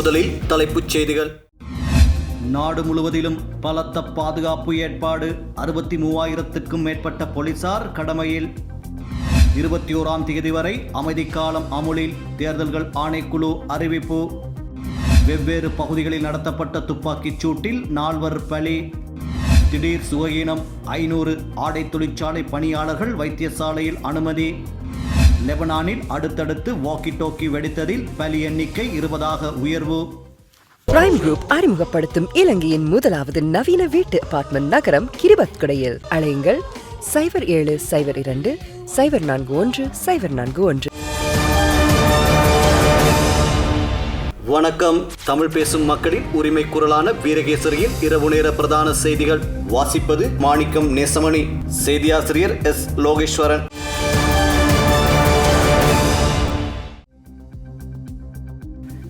முதலில் தலைப்புச் செய்திகள். நாடு முழுவதிலும் பலத்த பாதுகாப்பு ஏற்பாடு அறுபத்தி மூவாயிரத்துக்கும் மேற்பட்ட போலீசார் கடமையில். இருபத்தி ஓராம் தேதி வரை அமைதிக்காலம் அமுலில் தேர்தல்கள் ஆணைக்குழு அறிவிப்பு. வெவ்வேறு பகுதிகளில் நடத்தப்பட்ட துப்பாக்கிச் சூட்டில் நால்வர் பலி. திடீர் சுககீனம் ஐநூறு ஆடை தொழிற்சாலை பணியாளர்கள் வைத்தியசாலையில் அனுமதி. லெபனானில் அடுத்தடுத்து வாக்கி டோக்கி வெடித்ததில் பலி எண்ணிக்கை இருபதாக உயர்வு. பிரைம் குரூப் அறிமுகப்படுத்தும் இலங்கையின் முதலாவது நவீன வீட்டு அபார்ட்மெண்ட் நகரம் கிரிபத்குடையில். அழையுங்கள் சைபர் ஏழு சைபர் இரண்டு சைபர் நான்கு ஒன்று சைபர் நான்கு ஒன்று. வணக்கம். தமிழ் பேசும் மக்களின் உரிமை குரலான வீரகேசரியின் இரவு நேர பிரதான செய்திகள். வாசிப்பது மாணிக்கம் நேசமணி. செய்தியாசிரியர் எஸ் லோகேஸ்வரன்.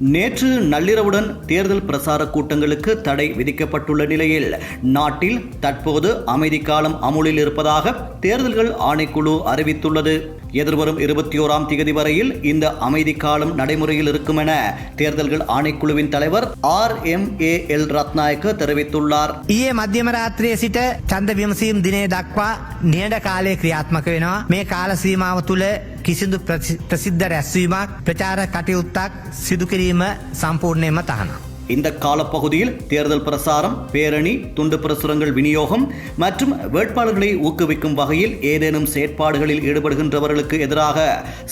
நேற்று நள்ளிரவுடன் தேர்தல் பிரசார கூட்டங்களுக்கு தடை விதிக்கப்பட்டுள்ள நிலையில் நாட்டில் தற்போது அமைதி காலம் அமுலில் இருப்பதாக தேர்தல்கள் ஆணைக்குழு அறிவித்துள்ளது. எதிர்வரும் இருபத்தி ஓராம் தேதி வரையில் இந்த அமைதி காலம் நடைமுறையில் இருக்கும் என தேர்தல்கள் ஆணைக்குழுவின் தலைவர் R M A L Rathnayake தெரிவித்துள்ளார் ඊයේ මධ්‍යම රාත්‍රයේ සිට චන්ද විමසීම් දිනේ දක්වා නියඩ කාලය ක්‍රියාත්මක වෙනවා මේ කාල සීමාව තුළ කිසිදු ප්‍රසි- ප්‍රසිද්ධ රැස්වීමක් ප්‍රචාර කටයුත්තක් සිදුකිරීම සම්පූර්ණයම තහනම්. இந்த காலப்பகுதியில் தேர்தல் பிரசாரம் பேரணி துண்டு பிரசுரங்கள் விநியோகம் மற்றும் வேட்பாளர்களை ஊக்குவிக்கும் வகையில் ஏதேனும் செயற்பாடுகளில் ஈடுபடுகின்றவர்களுக்கு எதிராக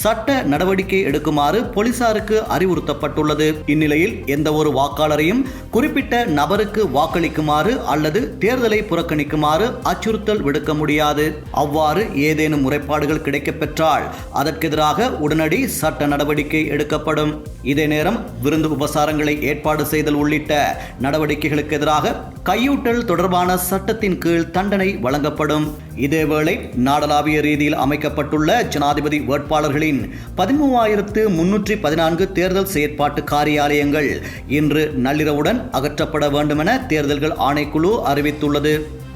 சட்ட நடவடிக்கை எடுக்குமாறு போலீசாருக்கு அறிவுறுத்தப்பட்டுள்ளது. இந்நிலையில் எந்த ஒரு வாக்காளரையும் குறிப்பிட்ட நபருக்கு வாக்களிக்குமாறு அல்லது தேர்தலை புறக்கணிக்குமாறு அச்சுறுத்தல் விடுக்க முடியாது. அவ்வாறு ஏதேனும் முறைப்பாடுகள் கிடைக்கப்பெற்றால் அதற்கெதிராக உடனடி சட்ட நடவடிக்கை எடுக்கப்படும். இதே நேரம் விருந்து உபசாரங்களை ஏற்பாடு செய்தல் உள்ளிட்ட நடவடிக்கைகளுக்கு எதிராக கையூட்டல் தொடர்பான சட்டத்தின் கீழ் தண்டனை வழங்கப்படும். இதேவேளை நாடளாவிய ரீதியில் அமைக்கப்பட்டுள்ள ஜனாதிபதி வேட்பாளர்களின் பதிமூவாயிரத்து முன்னூற்றி பதினான்கு தேர்தல் செயற்பாட்டு காரியாலயங்கள் இன்று நள்ளிரவுடன் அகற்றப்பட வேண்டுமென தேர்தல்கள் ஆணைக்குழு அறிவித்துள்ளது.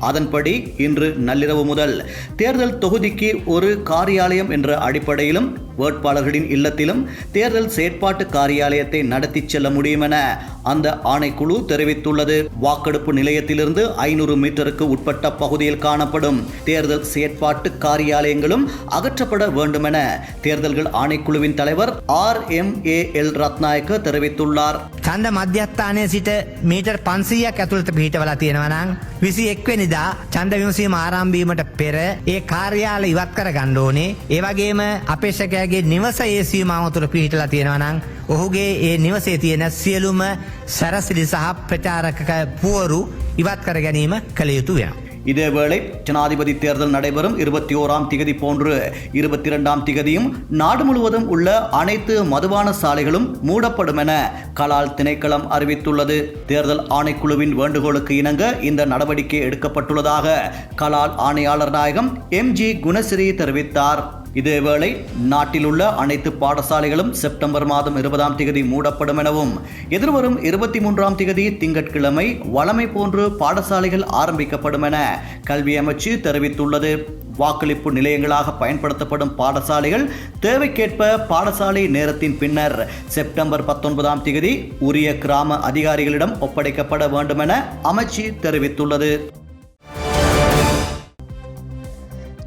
அதன்படி இன்று நள்ளிரவு முதல் தேர்தல் தொகுதிக்கு ஒரு காரியாலயம் என்ற அடிப்படையிலும் வேட்பாளர்களின் இல்லத்திலும் தேர்தல் செயற்பாட்டு காரியாலயத்தை நடத்தி செல்ல முடியும் என அந்த ஆணைக்குழு தெரிவித்துள்ளது. வாக்கெடுப்பு நிலையத்திலிருந்து ஐநூறு மீட்டருக்கு உட்பட்ட பகுதியில் காணப்படும் தேர்தல் செயற்பாட்டு காரியாலயங்களும் அகற்றப்பட வேண்டும் என தேர்தல்கள் ஆணைக்குழுவின் தலைவர் R M A L Ratnayake தெரிவித்துள்ளார். சந்த மத்தியஸ்தானே சிட்ட மீட்டர் பன்சியா கத்துலத்தை பீட்டவலா தீனவனாங் விசி எக்வெனி එක්වනිදා චන්ද විමසීම ආරම්භීමට පෙර ඒ කාර්යාල ඉවත් කර ගණ්ඩෝනේ ඒවගේම අපේක්ෂකයාගේ නිවස ඒ සීමාවතුර පිහිටලා තියෙනවනං ඔහුගේ ඒ නිවසේ තියෙන සියලුම සැරසිලි සහ ප්‍රචාරකක පුවරු ඉවත් කර ගැනීම කළ යුතු වෙන. இதேவேளை ஜனாதிபதி தேர்தல் நடைபெறும் இருபத்தி ஓராம் திகதி போன்று இருபத்தி இரண்டாம் திகதியும் நாடு முழுவதும் உள்ள அனைத்து மதுபான சாலைகளும் மூடப்படும் என கலால் திணைக்களம் அறிவித்துள்ளது. தேர்தல் ஆணைக்குழுவின் வேண்டுகோளுக்கு இணங்க இந்த நடவடிக்கை எடுக்கப்பட்டுள்ளதாக கலால் ஆணையாளர் நாயகம் எம் ஜி குணசிறி தெரிவித்தார். இதேவேளை நாட்டில் உள்ள அனைத்து பாடசாலைகளும் செப்டம்பர் மாதம் இருபதாம் தேதி மூடப்படும் எனவும் எதிர்வரும் இருபத்தி மூன்றாம் தேதி திங்கட்கிழமை வழமை போன்று பாடசாலைகள் ஆரம்பிக்கப்படும் என கல்வி அமைச்சு தெரிவித்துள்ளது. வாக்களிப்பு நிலையங்களாக பயன்படுத்தப்படும் பாடசாலைகள் தேவைக்கேற்ப பாடசாலை நேரத்தின் பின்னர் செப்டம்பர் பத்தொன்பதாம் தேதி உரிய கிராம அதிகாரிகளிடம் ஒப்படைக்கப்பட வேண்டும் என அமைச்சு தெரிவித்துள்ளது.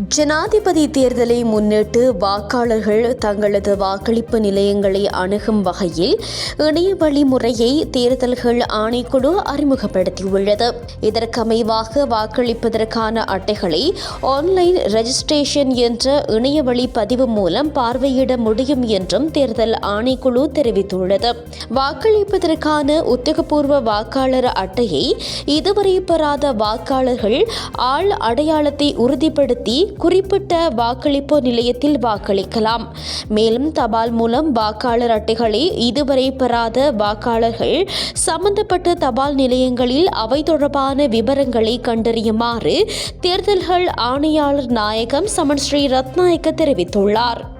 ஜனாதிபதி தேர்தலை முன்னிட்டு வாக்காளர்கள் தங்களது வாக்களிப்பு நிலையங்களை அணுகும் வகையில் இணைய வழி முறையை தேர்தல்கள் ஆணைக்குழு அறிமுகப்படுத்தியுள்ளது. இதற்கமைவாக வாக்களிப்பதற்கான அட்டைகளை ஆன்லைன் ரெஜிஸ்ட்ரேஷன் என்ற இணைய வழி பதிவு மூலம் பார்வையிட முடியும் என்றும் தேர்தல் ஆணைக்குழு தெரிவித்துள்ளது. வாக்களிப்பதற்கான உத்தியோகபூர்வ வாக்காளர் அட்டையை இதுவரை பெறாத வாக்காளர்கள் ஆள் அடையாளத்தை உறுதிப்படுத்தி குறிப்பிட்ட வாக்களிப்பு நிலையத்தில் வாக்களிக்கலாம். மேலும் தபால் மூலம் வாக்காளர் அட்டைகளை இதுவரை பெறாத வாக்காளர்கள் சம்பந்தப்பட்ட தபால் நிலையங்களில் அவை தொடர்பான விவரங்களை கண்டறியுமாறு தேர்தல்கள் ஆணையாளர் நாயகம் சமன் ஸ்ரீ ரத்நாயக்க தெரிவித்துள்ளார்.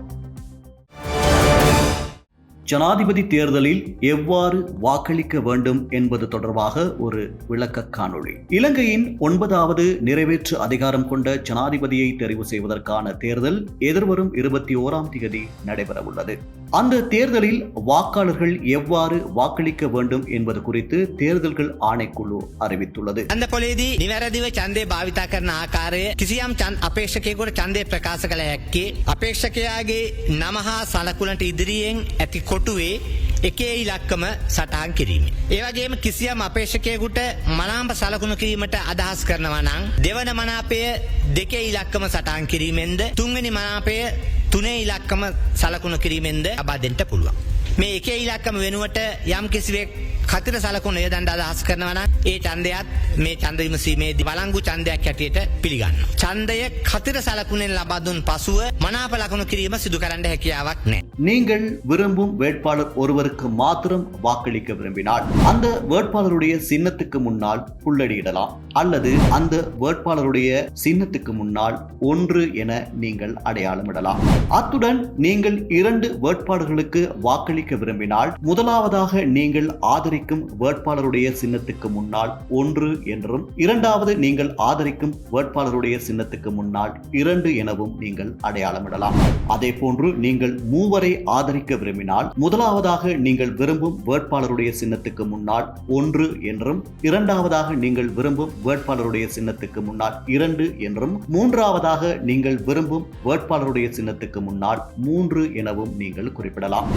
ஜனாதிபதி தேர்தலில் எவ்வாறு வாக்களிக்க வேண்டும் என்பது தொடர்பாக ஒரு விளக்க காணொளி. இலங்கையின் ஒன்பதாவது நிறைவேற்று அதிகாரம் கொண்ட ஜனாதிபதியை தெரிவு செய்வதற்கான தேர்தல் எதிர்வரும் இருபத்தி ஓராம் தேதி நடைபெறவுள்ளது. அந்த தேர்தலில் வாக்காளர்கள் எவ்வாறு வாக்களிக்க வேண்டும் என்பது குறித்து தேர்தல்கள் ஆணைக்குழு அறிவித்துள்ளது. அந்த பொழுது நிவரதிவ சந்தே பாவிதா கர்ன ஆகாரே கிசியாம் சந்த் அபேட்சகேகுட சந்தே பிரகாச கலையக்கி அபேட்சகையாகி நமஹா சலகுலன்ட் இதிரியேன் ඇති කොටුවේ එකේ ඉලක්කම සටහන් කිරීම. ඒවගේම කිසියම් අපේක්ෂකයකුට මනාම්ප සලකුණු කිරීමට අදහස් කරනවා නම් දෙවන මනාපය දෙකේ ඉලක්කම සටහන් කිරීමෙන්ද තුන්වෙනි මනාපය තුනේ ඉලක්කම සලකුණු කිරීමෙන්ද අබා දෙන්න පුළුවන්. මේ එකේ ඉලක්කම වෙනුවට යම් කිසිවෙක් කතිර සලකුණ යොදන්න අදහස් කරනවා නම් ඒ ඡන්දයත් මේ ඡන්ද විමසීමේදී වළංගු ඡන්දයක් හැටියට පිළිගන්නවා. ඡන්දය කතිර සලකුණෙන් ලබා දුන් පසුව මනාප ලකුණු කිරීම සිදු කරන්න හැකියාවක් නැහැ. நீங்கள் விரும்பும் வேட்பாளர் ஒருவருக்கு மாத்திரம் வாக்களிக்க விரும்பினால் அந்த வேட்பாளருடைய சின்னத்துக்கு முன்னால் புள்ளடியிடலாம் அல்லது அந்த வேட்பாளருடைய சின்னத்துக்கு முன்னால் ஒன்று என நீங்கள் அடையாளமிடலாம். அத்துடன் நீங்கள் இரண்டு வேட்பாளர்களுக்கு வாக்களிக்க விரும்பினால் முதலாவதாக நீங்கள் ஆதரிக்கும் வேட்பாளருடைய சின்னத்துக்கு முன்னால் ஒன்று என்றும் இரண்டாவது நீங்கள் ஆதரிக்கும் வேட்பாளருடைய சின்னத்துக்கு முன்னால் இரண்டு எனவும் நீங்கள் அடையாளமிடலாம். அதே போன்று நீங்கள் மூவரை ஆதரிக்க விரும்பினால் முதலாவதாக நீங்கள் விரும்பும் வேட்பாளருடைய சின்னத்துக்கு முன்னால் ஒன்று என்றும் இரண்டாவதாக நீங்கள் விரும்பும் வேட்பாளருடைய சின்னத்துக்கு முன்னால் இரண்டு என்றும் மூன்றாவதாக நீங்கள் விரும்பும் வேட்பாளருடைய சின்னத்துக்கு முன்னால் மூன்று எனவும் நீங்கள் குறிப்பிடலாம்.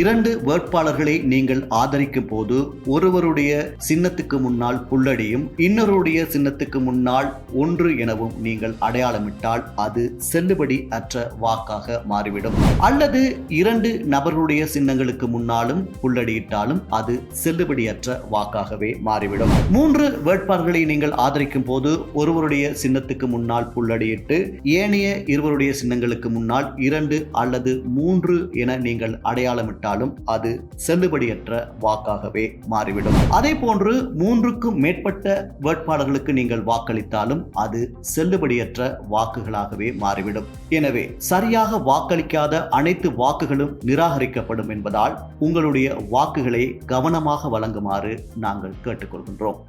இரண்டு வேட்பாளர்களை நீங்கள் ஆதரிக்கும் போது ஒருவருடைய சின்னத்துக்கு முன்னால் புள்ளடியும் இன்னொருடைய சின்னத்துக்கு முன்னால் ஒன்று எனவும் நீங்கள் அடையாளமிட்டால் அது செல்லுபடி அற்ற வாக்காக மாறிவிடும். அல்லது இரண்டு நபர்களுடைய சின்னங்களுக்கு முன்னாலும் புள்ளடியிட்டாலும் அது செல்லுபடியற்ற வாக்காகவே மாறிவிடும். மூன்று வேட்பாளர்களை நீங்கள் ஆதரிக்கும் போது ஒருவருடைய சின்னத்துக்கு முன்னால் புள்ளடியிட்டு ஏனைய இருவருடைய சின்னங்களுக்கு முன்னால் இரண்டு அல்லது மூன்று என நீங்கள் அடையாளமிட்டாலும் அது செல்லுபடியற்ற வாக்காகவே மாறிவிடும். அதே போன்று மூன்றுக்கும் மேற்பட்ட வேட்பாளர்களுக்கு நீங்கள் வாக்களித்தாலும் அது செல்லுபடியற்ற வாக்குகளாகவே மாறிவிடும். எனவே சரியாக வாக்களிக்காத அனைத்து வாக்கு வாக்குகளும் நிராகரிக்கப்படும் என்பதால் உங்களுடைய வாக்குகளை கவனமாக வழங்குமாறு நாங்கள் கேட்டுக்கொள்கின்றோம்.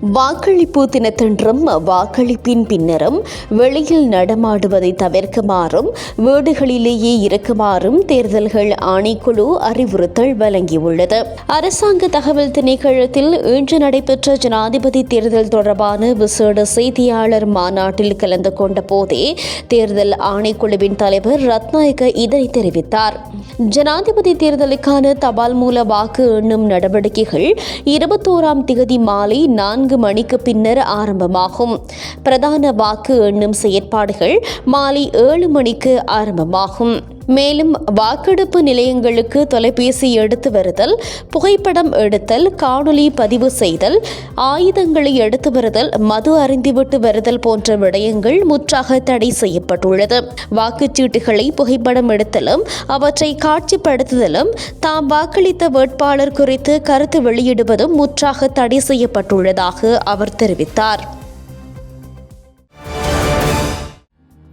வாக்களிப்பு தினத்தன்றும் வாக்களிப்பின் பின்னரும் வெளியில் நடமாடுவதை தவிர்க்குமாறும் வீடுகளிலேயே இருக்குமாறும் தேர்தல்கள் ஆணைக்குழு அறிவுறுத்தல் வழங்கியுள்ளது. அரசாங்க தகவல் திணைக்களத்தில் இன்று நடைபெற்ற ஜனாதிபதி தேர்தல் தொடர்பான விசேட செய்தியாளர் மாநாட்டில் கலந்து கொண்ட போதே தேர்தல் ஆணைக்குழுவின் தலைவர் ரத்நாயக்க இதனை தெரிவித்தார். ஜனாதிபதி தேர்தலுக்கான தபால் மூல வாக்கு எண்ணும் நடவடிக்கைகள் இருபத்தோராம் திகதி மாலை நான்கு மணிக்கு பின்னர் ஆரம்பமாகும். பிரதான வாக்கு எண்ணும் செயற்பாடுகள் மாலை ஏழு மணிக்கு ஆரம்பமாகும். மேலும் வாக்கெடுப்பு நிலையங்களுக்கு தொலைபேசி எடுத்து வருதல் புகைப்படம் எடுத்தல் காணொலி பதிவு செய்தல் ஆயுதங்களை எடுத்து வருதல் மது அருந்திவிட்டு வருதல் போன்ற விடயங்கள் முற்றாக தடை செய்யப்பட்டுள்ளது. வாக்குச்சீட்டுகளை புகைப்படம் எடுத்தலும் அவற்றை காட்சிப்படுத்துதலும் தாம் வாக்களித்த வேட்பாளர் குறித்து கருத்து வெளியிடுவதும் முற்றாக தடை செய்யப்பட்டுள்ளதாக அவர் தெரிவித்தார்.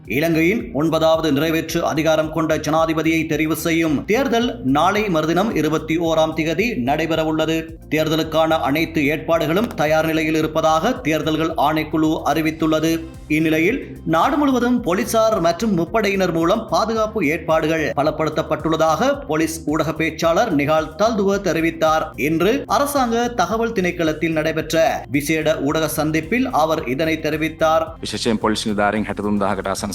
இலங்கையின் ஒன்பதாவது நிறைவேற்று அதிகாரம் கொண்ட ஜனாதிபதியை தெரிவு செய்யும் தேர்தல் நாளை மறுதினம் இருபத்தி ஓராம் திகதி நடைபெறவுள்ளது. தேர்தலுக்கான அனைத்து ஏற்பாடுகளும் தயார் நிலையில் இருப்பதாக தேர்தல்கள் ஆணைக்குழு அறிவித்துள்ளது. இந்நிலையில் நாடு முழுவதும் போலீசார் மற்றும் முப்படையினர் மூலம் பாதுகாப்பு ஏற்பாடுகள் பலப்படுத்தப்பட்டுள்ளதாக போலீஸ் ஊடக பேச்சாளர் நிகால் தல்துவ தெரிவித்தார். இன்று அரசாங்க தகவல் திணைக்களத்தில் நடைபெற்ற விசேட ஊடக சந்திப்பில் அவர் இதனை தெரிவித்தார்.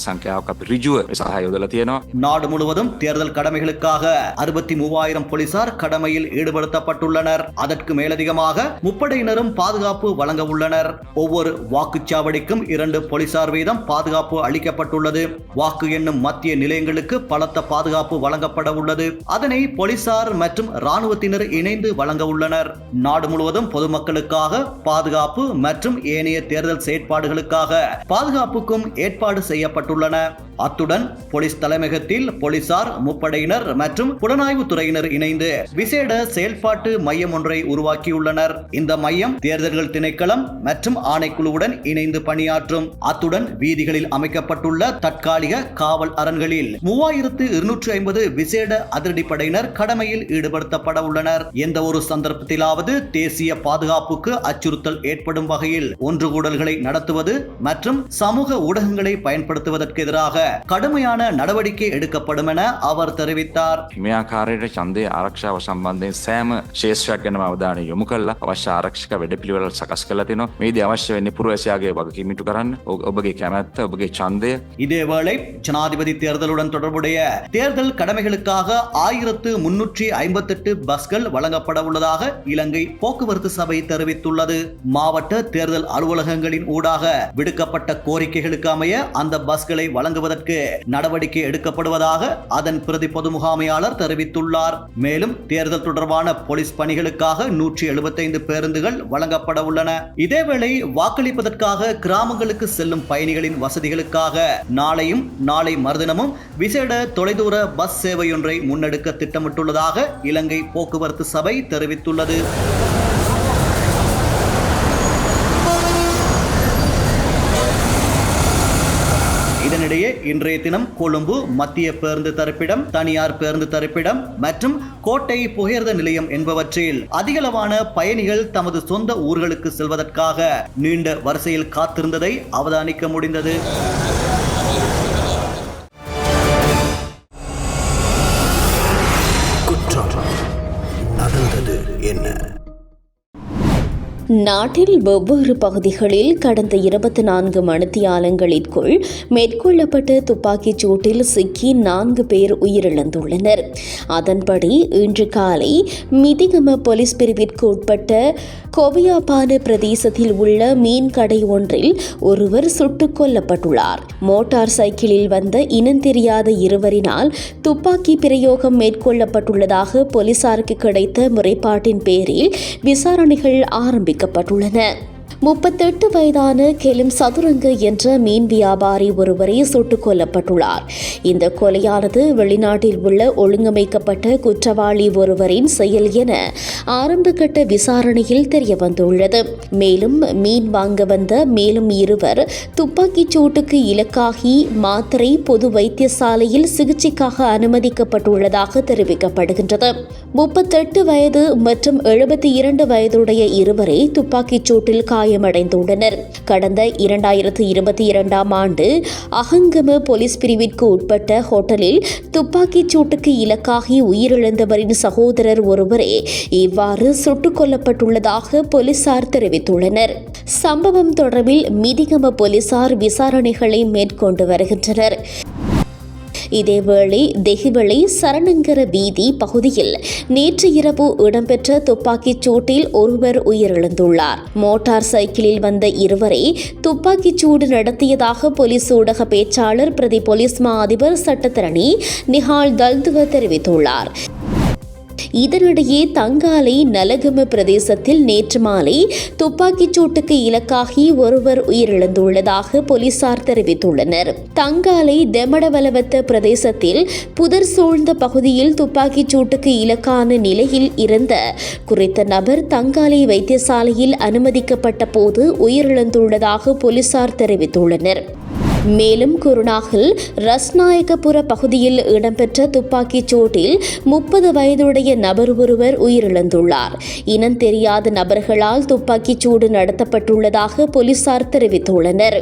විශෂයෙන් පොලිස් නිධාරෙන් හැටතුන් දාහකට අසන සංඛ්‍යාවක් අපි රිජුව සහයෝදල තියෙනවා நாடு முழுவதும் தேர்தல் கடமைகளுக்காக அறுபத்தி மூவாயிரம் போலீசார் கடமையில் ஈடுபடுத்தப்பட்டுள்ளனர் அதற்கு மேலதிகமாக முப்படையினரும் பாதுகாப்பு வழங்க உள்ளனர் ஒவ்வொரு வாக்குச்சாவடிக்கும் இரண்டு போலீசார் வீதம் பாதுகாப்பு அளிக்கப்பட்டுள்ளது வாக்கு எண்ணும் மத்திய நிலையங்களுக்கு பலத்த பாதுகாப்பு வழங்கப்பட உள்ளது அதனை போலீசார் மற்றும் ராணுவத்தினர் இணைந்து வழங்க உள்ளனர் நாடு முழுவதும் பொதுமக்களுக்காக பாதுகாப்பு மற்றும் ஏனைய தேர்தல் செயற்பாடுகளுக்காக பாதுகாப்புக்கும் ஏற்பாடு செய்யப்பட்டுள்ளன அத்துடன் போலீஸ் தலைமையகத்தில் போலீசார் முப்படையினர் மற்றும் புலனாய்வு துறையினர் இணைந்து விசேட செயல்பாட்டு மையம் ஒன்றை உருவாக்கியுள்ளனர். இந்த மையம் தேர்தல்கள் திணைக்களம் மற்றும் ஆணைக்குழுவுடன் இணைந்து பணியாற்றும். அத்துடன் வீதிகளில் அமைக்கப்பட்டுள்ள தற்காலிக காவல் அரண்களில் மூவாயிரத்து இருநூற்று ஐம்பது விசேட அதிரடிப்படையினர் கடமையில் ஈடுபடுத்தப்பட உள்ளனர். எந்த ஒரு சந்தர்ப்பத்திலாவது தேசிய பாதுகாப்புக்கு அச்சுறுத்தல் ஏற்படும் வகையில் ஒன்றுகூடல்களை நடத்துவது மற்றும் சமூக ஊடகங்களை பயன்படுத்துவது பயன்படுத்துவதற்கு எதிராக கடுமையான நடவடிக்கை எடுக்கப்படும் என அவர் தெரிவித்தார் මේ ආකාරයට ඡන්දය ආරක්ෂාව සම්බන්ධයෙන් සෑම ශේෂ්ත්‍රයක් ගැනම අවධානය යොමු කළා අවශ්‍ය ආරක්ෂක වැඩපිළිවෙළ සකස් කරලා තිනවා මේදී අවශ්‍ය වෙන්නේ පුරවැසියාගේ වගකීමිටු කරන්න ඔ- ඔබගේ කැමැත්ත ඔබගේ ඡන්දය இதேவேளை ஜனாதிபதி தேர்தலுடன் தொடர்புடைய தேர்தல் கடமைகளுக்காக ஆயிரத்து முன்னூற்றி ஐம்பத்தெட்டு பஸ்கள் வழங்கப்பட உள்ளதாக இலங்கை போக்குவரத்து சபை தெரிவித்துள்ளது மாவட்ட தேர்தல் அலுவலகங்களின் ஊடாக விடுக்கப்பட்ட கோரிக்கைகளுக்கு அமைய அந்த பஸ்களை மாஸ்க்களை வழங்குவதற்கு நடவடிக்கை எடுக்கப்படுவதாக அதன் பிரதி பொது முகாமையாளர் தெரிவித்துள்ளார். மேலும் தேர்தல் தொடர்பான போலீஸ் பணிகளுக்காக நூற்றி எழுபத்தைந்து பேருந்துகள் வழங்கப்பட உள்ளன. இதேவேளை வாக்களிப்பதற்காக கிராமங்களுக்கு செல்லும் பயணிகளின் வசதிகளுக்காக நாளையும் நாளை மறுதினமும் விசேட தொலைதூர பஸ் சேவையொன்றை முன்னெடுக்க திட்டமிட்டுள்ளதாக இலங்கை போக்குவரத்து சபை தெரிவித்துள்ளது இதனிடையே இன்றைய தினம் கொழும்பு மத்திய பேருந்து தரப்பிடம் தனியார் பேருந்து தரப்பிடம் மற்றும் கோட்டை புகையிரத நிலையம் என்பவற்றில் அதிகளவான பயணிகள் தமது சொந்த ஊர்களுக்கு செல்வதற்காக நீண்ட வரிசையில் காத்திருந்ததை அவதானிக்க முடிந்தது. நாட்டில் வெவ்வேறு பகுதிகளில் கடந்த இருபத்தி நான்கு மணித்தியாலங்களிற்குள் மேற்கொள்ளப்பட்ட துப்பாக்கிச் சூட்டில் சிக்கி நான்கு பேர் உயிரிழந்துள்ளனர். அதன்படி இன்று காலை மிதிகம போலீஸ் பிரிவிற்கு உட்பட்ட கோவியாபான பிரதேசத்தில் உள்ள மீன் கடை ஒன்றில் ஒருவர் சுட்டுக் கொல்லப்பட்டுள்ளார். மோட்டார் சைக்கிளில் வந்த இனந்தெரியாத இருவரினால் துப்பாக்கி பிரயோகம் மேற்கொள்ளப்பட்டுள்ளதாக போலீசாருக்கு கிடைத்த முறைப்பாட்டின் பேரில் விசாரணைகள் ஆரம்பிக்கப்பட்டுள்ளன முப்பத்தெட்டு வயதான கெலிம் சதுரங்க என்ற மீன் வியாபாரி ஒருவரே சுட்டுக் கொல்லப்பட்டுள்ளார். இந்த கொலையானது வெளிநாட்டில் உள்ள ஒழுங்கமைக்கப்பட்ட குற்றவாளி ஒருவரின் செயல் என ஆரம்பகட்ட விசாரணையில் தெரியவந்துள்ளது. மேலும் மீன் வாங்க வந்த மேலும் இருவர் துப்பாக்கிச் சூட்டுக்கு இலக்காகி மாத்திரை பொது வைத்தியசாலையில் சிகிச்சைக்காக அனுமதிக்கப்பட்டுள்ளதாக தெரிவிக்கப்படுகின்றது. முப்பத்தெட்டு வயது மற்றும் எழுபத்தி இரண்டு வயதுடைய இருவரை துப்பாக்கிச் சூட்டில் காயமடைந்துள்ளனர். கடந்த இரண்டாயிரத்து இருபத்தி இரண்டாம் ஆண்டு அகங்கம போலீஸ் பிரிவிற்கு உட்பட்ட ஹோட்டலில் துப்பாக்கிச் சூட்டுக்கு இலக்காகி உயிரிழந்தவரின் சகோதரர் ஒருவரே இவ்வாறு சுட்டுக் கொல்லப்பட்டுள்ளதாக போலீசார் தெரிவித்துள்ளனர். சம்பவம் தொடர்பில் மிதிகம போலீசார் விசாரணைகளை மேற்கொண்டு வருகின்றனர். இதேவேளை தெஹிவளை சரணங்கர வீதி பகுதியில் நேற்று இரவு இடம்பெற்ற துப்பாக்கிச் சூட்டில் ஒருவர் உயிரிழந்துள்ளார். மோட்டார் சைக்கிளில் வந்த இருவரை துப்பாக்கிச் சூடு நடத்தியதாக போலீஸ் ஊடக பேச்சாளர் பிரதி போலீஸ் மா அதிபர் சட்டத்தரணி நிஹால் தல்துவ தெரிவித்துள்ளார். இதனிடையே தங்காலை நலகம பிரதேசத்தில் நேற்று மாலை துப்பாக்கிச் சூட்டுக்கு இலக்காகி ஒருவர் உயிரிழந்துள்ளதாக போலீசார் தெரிவித்துள்ளனர். தங்காலை தெமடவலவத்த பிரதேசத்தில் புதர் சூழ்ந்த பகுதியில் துப்பாக்கிச் சூட்டுக்கு இலக்கான நிலையில் இருந்த குறித்த நபர் தங்காலை வைத்தியசாலையில் அனுமதிக்கப்பட்ட போது உயிரிழந்துள்ளதாக போலீசார் தெரிவித்துள்ளனர். மேலும் குருநாகில் ரஸ்நாயகபுர பகுதியில் இடம்பெற்ற துப்பாக்கிச் சூட்டில் முப்பது வயதுடைய நபர் ஒருவர் உயிரிழந்துள்ளார். இனம் தெரியாத நபர்களால் துப்பாக்கிச் சூடு நடத்தப்பட்டுள்ளதாக போலீசார் தெரிவித்துள்ளனர்.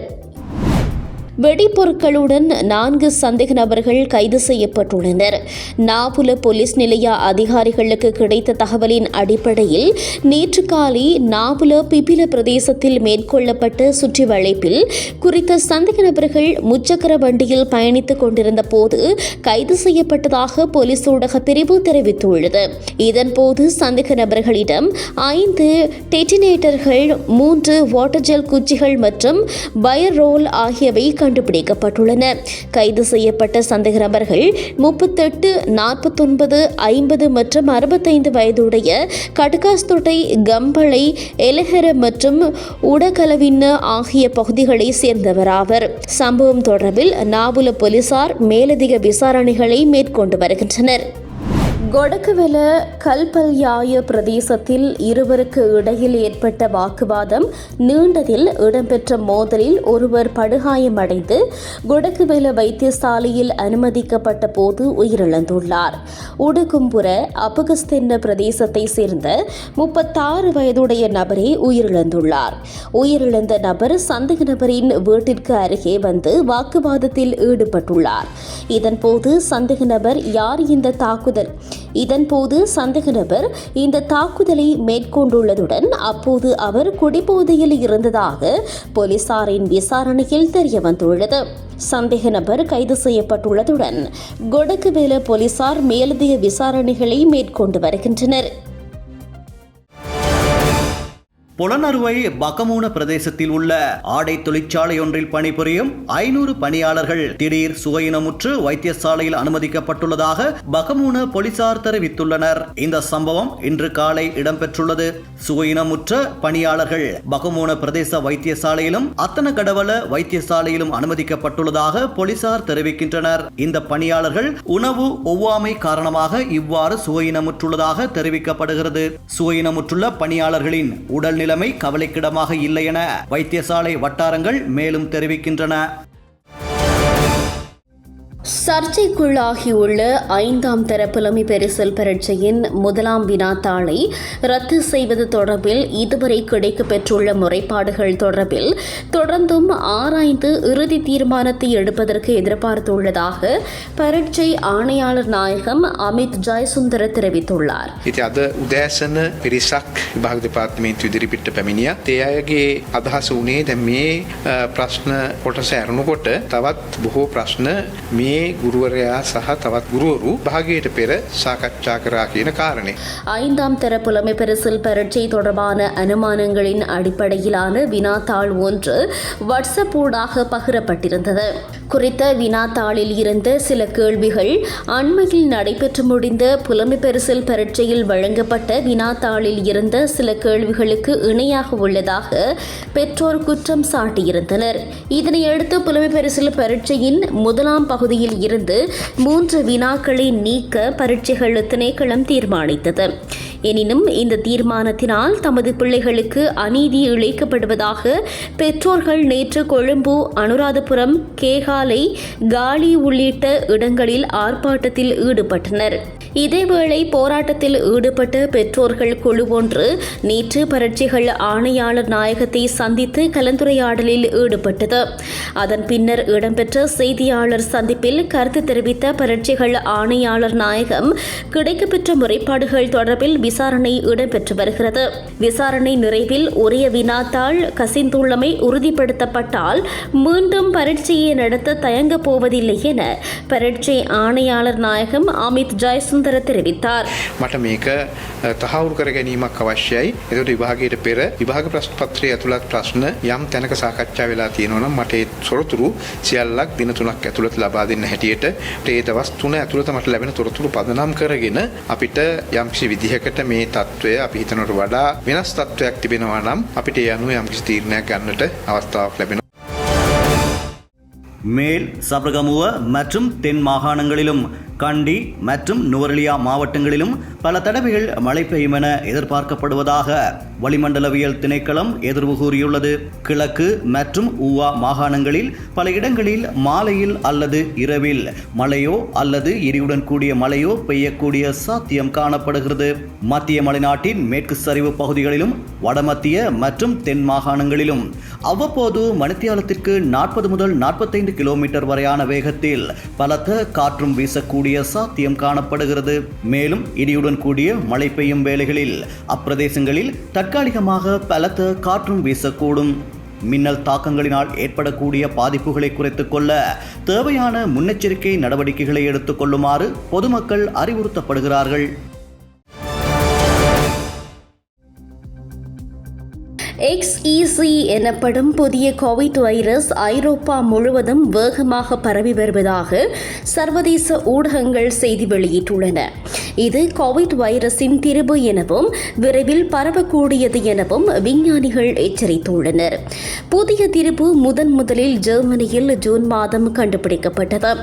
வெடிப்பொருட்களுடன் நான்கு சந்தேக நபர்கள் கைது செய்யப்பட்டுள்ளனர். நாபுல போலீஸ் நிலைய அதிகாரிகளுக்கு கிடைத்த தகவலின் அடிப்படையில் நேற்று காலை நாபுல பிபில பிரதேசத்தில் மேற்கொள்ளப்பட்ட சுற்றி வளைப்பில் குறித்த சந்தேக நபர்கள் முச்சக்கர வண்டியில் பயணித்துக் கொண்டிருந்த போது கைது செய்யப்பட்டதாக போலீஸ் ஊடக பிரிவு தெரிவித்துள்ளது. இதன்போது சந்தேக நபர்களிடம் ஐந்து டெட்டினேட்டர்கள் மூன்று வாட்டர் ஜெல் குச்சிகள் மற்றும் பயர் ரோல் ஆகியவை கண்டுபிடிக்கப்பட்டுள்ளன. கைது செய்யப்பட்ட சந்தேக நபர்கள் முப்பத்தெட்டு நாற்பத்தொன்பது ஐம்பது மற்றும் அறுபத்தைந்து வயதுடைய கடுகாஸ்தொட்டை கம்பளை எலஹர மற்றும் உடகலவின்னு ஆகிய பகுதிகளை சேர்ந்தவராவர். சம்பவம் தொடர்பில் நாவுல போலீசார் மேலதிக விசாரணைகளை மேற்கொண்டு வருகின்றனர். கொடக்குவெல கல்பல்யாய பிரதேசத்தில் இருவருக்கு இடையில் ஏற்பட்ட வாக்குவாதம் நீண்டதில் இடம்பெற்ற மோதலில் ஒருவர் படுகாயமடைந்து கொடக்குவெல வைத்தியசாலையில் அனுமதிக்கப்பட்ட போது உயிரிழந்துள்ளார். உடுகும்புர அபகஸ்தென்ன பிரதேசத்தை சேர்ந்த முப்பத்தாறு வயதுடைய நபரே உயிரிழந்துள்ளார். உயிரிழந்த நபர் சந்தேக நபரின் வீட்டிற்கு அருகே வந்து வாக்குவாதத்தில் ஈடுபட்டுள்ளார். இதன்போது சந்தேக நபர் யார் இந்த தாக்குதல்? இதன்போது சந்தேக நபர் இந்த தாக்குதலை மேற்கொண்டுள்ளதுடன் அப்போது அவர் குடிபோதையில் இருந்ததாக போலீசாரின் விசாரணையில் தெரியவந்துள்ளது. சந்தேக நபர் கைது செய்யப்பட்டுள்ளதுடன் கொடக்குவேல போலீசார் மேலதிக விசாரணைகளை மேற்கொண்டு வருகின்றனர். புலனறுவை பகமூன பிரதேசத்தில் உள்ள ஆடை தொழிற்சாலை ஒன்றில் பணிபுரியும் ஐநூறு பணியாளர்கள் திடீர் சுகையினமுற்று வைத்தியசாலையில் அனுமதிக்கப்பட்டுள்ளதாக பகமூன போலீசார் தெரிவித்துள்ளனர். இந்த சம்பவம் இன்று காலை இடம்பெற்றுள்ளது. சுகையினமுற்ற பணியாளர்கள் பகமூன பிரதேச வைத்தியசாலையிலும் அத்தன கடவல வைத்தியசாலையிலும் அனுமதிக்கப்பட்டுள்ளதாக போலீசார் தெரிவிக்கின்றனர். இந்த பணியாளர்கள் உணவு ஒவ்வாமை காரணமாக இவ்வாறு சுவையினமுற்றுள்ளதாக தெரிவிக்கப்படுகிறது. சுவையினமுற்றுள்ள பணியாளர்களின் உடல் நிலைமை கவலைக்கிடமாக இல்லை என வைத்தியசாலை வட்டாரங்கள் மேலும் தெரிவிக்கின்றன. சர்ச்சைக்குள்ளாகியுள்ள ஐந்தாம் தர புலமை பரிசில் பரீட்சையின் முதலாம் வினாத்தாளை ரத்து செய்வது தொடர்பில் இதுவரை கிடைக்கப்பெற்றுள்ள முறைப்பாடுகள் தொடர்பில் தொடர்ந்தும் ஆராய்ந்து இறுதி தீர்மானத்தை எடுப்பதற்கு எதிர்பார்த்துள்ளதாக பரீட்சை ஆணையாளர் நாயகம் அமித் ஜெயசுந்தர தெரிவித்துள்ளார் ඉති අද උදෑසන පිරිසක් විභාග දෙපාර්තමේන්තු ඉදිරිපිට පැමිණිය ඒ අයගේ අදහස වනේ දැ මේ අ, ප්‍රශ්න කොටස ඇරණුකොට තවත් බොහෝ ප්‍රශ්න මේ ගුරුවරයා සහ තවත් ගුරුවරු භාගයට පෙර සාකච්ඡා කරා කියන කාරණය. ஐந்தாம் தர புலமை பரிசில் பரீட்சை தொடர்பான அனுமானங்களின் அடிப்படையிலான வினாத்தாள் ஒன்று வாட்ஸ்அப் ஊடாக பகிரப்பட்டிருந்தது குறித்த வினாத்தாளில் இருந்த சில கேள்விகள் அண்மையில் நடைபெற்று முடிந்த புலமை பரிசில் பரீட்சையில் வழங்கப்பட்ட வினாத்தாளில் இருந்த சில கேள்விகளுக்கு இணையாக உள்ளதாக பெற்றோர் குற்றம் சாட்டியிருந்தனர் இதனையடுத்து புலமை பரிசில் பரீட்சையின் முதலாம் பகுதியில் இருந்து மூன்று வினாக்களை நீக்க பரீட்சைகள் திணைக்களம் தீர்மானித்தது. எனினும் இந்த தீர்மானத்தினால் தமது பிள்ளைகளுக்கு அநீதி இழைக்கப்படுவதாக பெற்றோர்கள் நேற்று கொழும்பு அனுராதபுரம் கேகாலை காலி உள்ளிட்ட இடங்களில் ஆர்ப்பாட்டத்தில் ஈடுபட்டனர். இதேவேளை போராட்டத்தில் ஈடுபட்ட பெற்றோர்கள் குழு ஒன்று நேற்று பரட்சிகள் ஆணையாளர் நாயகத்தை சந்தித்து கலந்துரையாடலில் ஈடுபட்டது. அதன் பின்னர் இடம்பெற்ற செய்தியாளர் சந்திப்பில் கருத்து தெரிவித்த பரட்சிகள் ஆணையாளர் நாயகம் கிடைக்கப்பெற்ற முறைப்பாடுகள் தொடர்பில் விசாரணை இடம்பெற்று வருகிறது. விசாரணை நிறைவில் உரிய வினாத்தாள் கசிந்துள்ளமை உறுதிப்படுத்தப்பட்டால் மீண்டும் பரீட்சையை நடத்த தயங்கப் போவதில்லை என பரீட்சை ஆணையாளர் நாயகம் அமித் ஜெயசுந்தர் අමතර தெரிவித்தார் මට මේක තහවුරු කර ගැනීමක් අවශ්‍යයි. ඒකට විභාගයට පෙර විභාග ප්‍රශ්න පත්‍රයේ ඇතුළත් ප්‍රශ්න යම් තැනක සාකච්ඡා වෙලා තියෙනවා නම් මට ඒ තොරතුරු සියල්ලක් දින 3ක් ඇතුළත ලබා දෙන්න හැටියට ඒ දවස් 3 ඇතුළත මට ලැබෙන තොරතුරු පදනම් කරගෙන අපිට යම්කිසි විදිහකට මේ தত্ত্বය අපි හිතනට වඩා වෙනස් தত্ত্বයක් තිබෙනවා නම් අපිට ඒ අනුව යම්කිසි තීරණයක් ගන්නට අවස්ථාවක් ලැබෙනවා மேல் சபரகமுவ மற்றும் தென் மாகாணங்களிலும் கண்டி மற்றும் நுவரெலியா மாவட்டங்களிலும் பல தடவைகள் மழை பெய்யும் என எதிர்பார்க்கப்படுவதாக வளிமண்டலவியல் திணைக்களம் எதிர்வு கூறியுள்ளது. கிழக்கு மற்றும் ஊவா மாகாணங்களில் பல இடங்களில் மாலையில் அல்லது இரவில் மழையோ அல்லது இடியுடன் கூடிய மழையோ பெய்யக்கூடிய சாத்தியம் காணப்படுகிறது. மத்திய மலைநாட்டின் மேற்கு சரிவு பகுதிகளிலும் வடமத்திய மற்றும் தென் மாகாணங்களிலும் அவ்வப்போது மணித்தியாலத்திற்கு நாற்பது முதல் நாற்பத்தைந்து கிலோமீட்டர் வரையான வேகத்தில் பலத்த காற்றும் வீசக்கூடிய சாத்தியம் காணப்படுகிறது. மேலும் இடியுடன் கூடிய மழை பெய்யும் வேளைகளில் அப்பிரதேசங்களில் தற்காலிகமாக பலத்த காற்றும் வீசக்கூடும். மின்னல் தாக்கங்களினால் ஏற்படக்கூடிய பாதிப்புகளை குறைத்துக் கொள்ள தேவையான முன்னெச்சரிக்கை நடவடிக்கைகளை எடுத்துக் கொள்ளுமாறு பொதுமக்கள் அறிவுறுத்தப்படுகிறார்கள். எக்ஸ்இசி எனப்படும் புதிய கோவிட் வைரஸ் ஐரோப்பா முழுவதும் வேகமாக பரவி வருவதாக சர்வதேச ஊடகங்கள் செய்தி வெளியிட்டுள்ளன. இது கோவிட் வைரஸின் திரிபு எனவும் விரைவில் பரவக்கூடியது எனவும் விஞ்ஞானிகள் எச்சரித்துள்ளனர். புதிய திரிபு முதன் முதலில் ஜெர்மனியில் ஜூன் மாதம் கண்டுபிடிக்கப்பட்டது.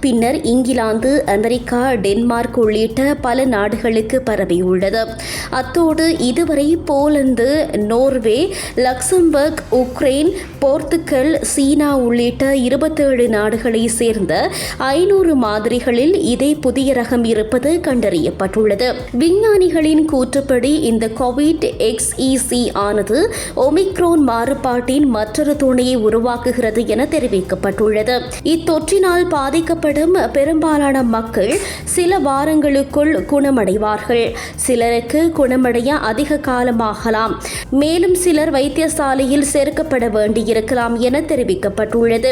பின்னர் இங்கிலாந்து அமெரிக்கா டென்மார்க் உள்ளிட்ட பல நாடுகளுக்கு பரவியுள்ளது. அத்தோடு இதுவரை Poland Norway Luxembourg Ukraine Portugal China உள்ளிட்ட இருபத்தேழு நாடுகளை சேர்ந்த ஐநூறு மாதிரிகளில் இதே புதிய ரகம் இருப்பது கண்டறியப்பட்டுள்ளது. விஞ்ஞானிகளின் கூற்றுப்படி இந்த கோவிட் எக்ஸ்இசி ஆனது ஒமிக்ரோன் மாறுபாட்டின் மற்றொரு துணையை உருவாக்குகிறது என தெரிவிக்கப்பட்டுள்ளது. இத்தொற்றினால் பாதிக்கப்படும் பெரும்பாலான மக்கள் சில வாரங்களுக்குள் குணமடைவார்கள். சிலருக்கு குணமடைய அதிக காலமாகலாம். மேலும் சில சிலர் வைத்தியசாலையில் சேர்க்கப்பட வேண்டியிருக்கலாம் என தெரிவிக்கப்பட்டுள்ளது.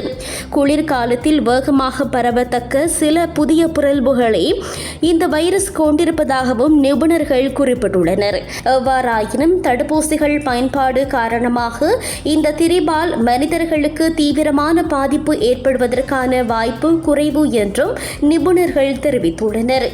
குளிர்காலத்தில் வேகமாக பரவத்தக்க சில புதிய பிறழ்வுகளை இந்த வைரஸ் கொண்டிருப்பதாகவும் நிபுணர்கள் குறிப்பிட்டுள்ளனர். எவ்வாறாயினும் தடுப்பூசிகள் பயன்பாடு காரணமாக இந்த திரிபால் மனிதர்களுக்கு தீவிரமான பாதிப்பு ஏற்படுவதற்கான வாய்ப்பு குறைவு என்றும் நிபுணர்கள் தெரிவித்துள்ளனர்.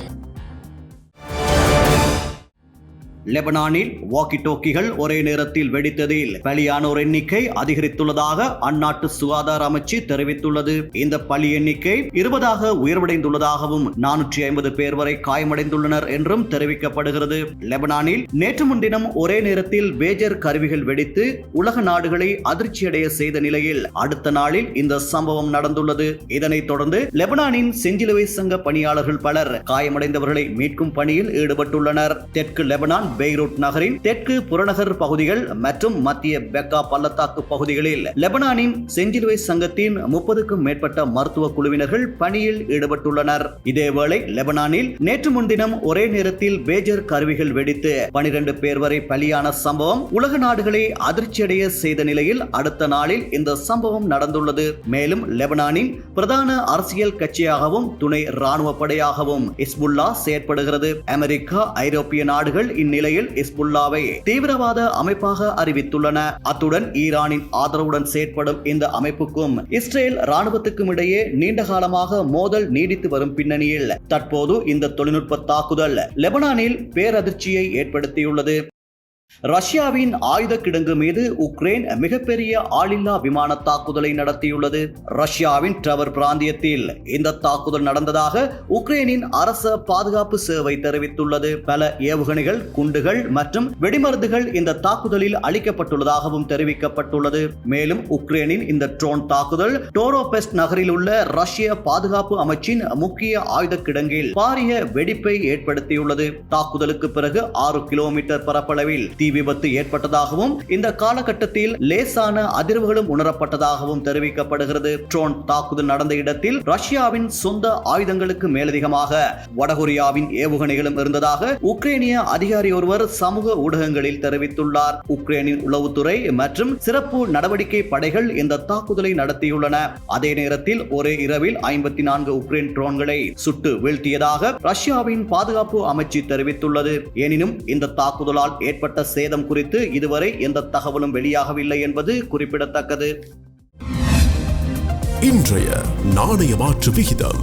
லெபனானில் வாக்கி டோக்கிகள் ஒரே நேரத்தில் வெடித்ததில் பலியானோர் எண்ணிக்கை அதிகரித்துள்ளதாக அந்நாட்டு சுகாதார அமைச்சு தெரிவித்துள்ளது. இந்த பலி எண்ணிக்கை இருபதாக உயர்வடைந்துள்ளதாகவும் நானூற்றி ஐம்பது பேர் வரை காயமடைந்துள்ளனர் என்றும் தெரிவிக்கப்படுகிறது. லெபனானில் நேற்று முன்தினம் ஒரே நேரத்தில் பேஜர் கருவிகள் வெடித்து உலக நாடுகளை அதிர்ச்சியடைய செய்த நிலையில் அடுத்த நாளில் இந்த சம்பவம் நடந்துள்ளது. இதனைத் தொடர்ந்து லெபனானின் செஞ்சிலுவை சங்க பணியாளர்கள் பலர் காயமடைந்தவர்களை மீட்கும் பணியில் ஈடுபட்டுள்ளனர். தெற்கு லெபனான் பெய்ரூட் நகரின் தெற்கு புறநகர் பகுதிகள் மற்றும் மத்திய பெக்கா பள்ளத்தாக்கு பகுதிகளில் லெபனானின் செஞ்சிலுவை சங்கத்தின் முப்பதுக்கும் மேற்பட்ட மருத்துவ குழுவினர்கள் பணியில் ஈடுபட்டுள்ளனர். இதேவேளை லெபனானில் நேற்று முன்தினம் ஒரே நேரத்தில் பேஜர் கருவிகள் வெடித்து பனிரெண்டு பேர் வரை பலியான சம்பவம் உலக நாடுகளை அதிர்ச்சியடைய செய்த நிலையில் அடுத்த நாளில் இந்த சம்பவம் நடந்துள்ளது. மேலும் லெபனானின் பிரதான அரசியல் கட்சியாகவும் துணை ராணுவ படையாகவும் இஸ்புல்லா செயற்படுகிறது. அமெரிக்கா ஐரோப்பிய நாடுகள் நிலையில் இஸ்புல்லாவை தீவிரவாத அமைப்பாக அறிவித்துள்ளன. அத்துடன் ஈரானின் ஆதரவுடன் செயற்படும் இந்த அமைப்புக்கும் இஸ்ரேல் ராணுவத்துக்கும் இடையே நீண்ட காலமாக மோதல் நீடித்து வரும் பின்னணியில் தற்போது இந்த தொழில்நுட்ப தாக்குதல் லெபனானில் பேரதிர்ச்சியை ஏற்படுத்தியுள்ளது. ரஷ்யாவின் ஆயுத கிடங்கு மீது உக்ரைன் மிகப்பெரிய ஆளில்லா விமான தாக்குதலை நடத்தியுள்ளது. ரஷ்யாவின் டவர் பிராந்தியத்தில் இந்த தாக்குதல் நடந்ததாக உக்ரைனின் அரச பாதுகாப்பு சேவை தெரிவித்துள்ளது. பல ஏவுகணைகள் குண்டுகள் மற்றும் வெடிமருந்துகள் இந்த தாக்குதலில் அளிக்கப்பட்டுள்ளதாகவும் தெரிவிக்கப்பட்டுள்ளது. மேலும் உக்ரைனின் இந்த ட்ரோன் தாக்குதல் டோரோபெஸ்ட் நகரில் உள்ள ரஷ்ய பாதுகாப்பு அமைச்சின் முக்கிய ஆயுத கிடங்கில் பாரிய வெடிப்பை ஏற்படுத்தியுள்ளது. தாக்குதலுக்கு பிறகு ஆறு கிலோமீட்டர் பரப்பளவில் தீ விபத்து ஏற்பட்டதாகவும் இந்த காலகட்டத்தில் லேசான அதிர்வுகளும் உணரப்பட்டதாகவும் தெரிவிக்கப்படுகிறது. ட்ரோன் தாக்குதல் நடந்த இடத்தில் ரஷ்யாவின் சொந்த ஆயுதங்களுக்கு மேலதிகமாக வடகொரியாவின் ஏவுகணைகளும் இருந்ததாக உக்ரைனிய அதிகாரி ஒருவர் சமூக ஊடகங்களில் தெரிவித்துள்ளார். உக்ரைனின் உளவுத்துறை மற்றும் சிறப்பு நடவடிக்கை படைகள் இந்த தாக்குதலை நடத்தியுள்ளன. அதே நேரத்தில் ஒரே இரவில் ஐம்பத்தி நான்கு உக்ரைன் ட்ரோன்களை சுட்டு வீழ்த்தியதாக ரஷ்யாவின் பாதுகாப்பு அமைச்சு தெரிவித்துள்ளது. எனினும் இந்த தாக்குதலால் ஏற்பட்ட சேதம் குறித்து இதுவரை எந்த தகவலும் வெளியாகவில்லை என்பது குறிப்பிடத்தக்கது. இன்றைய நாணய மாற்று விகிதம்.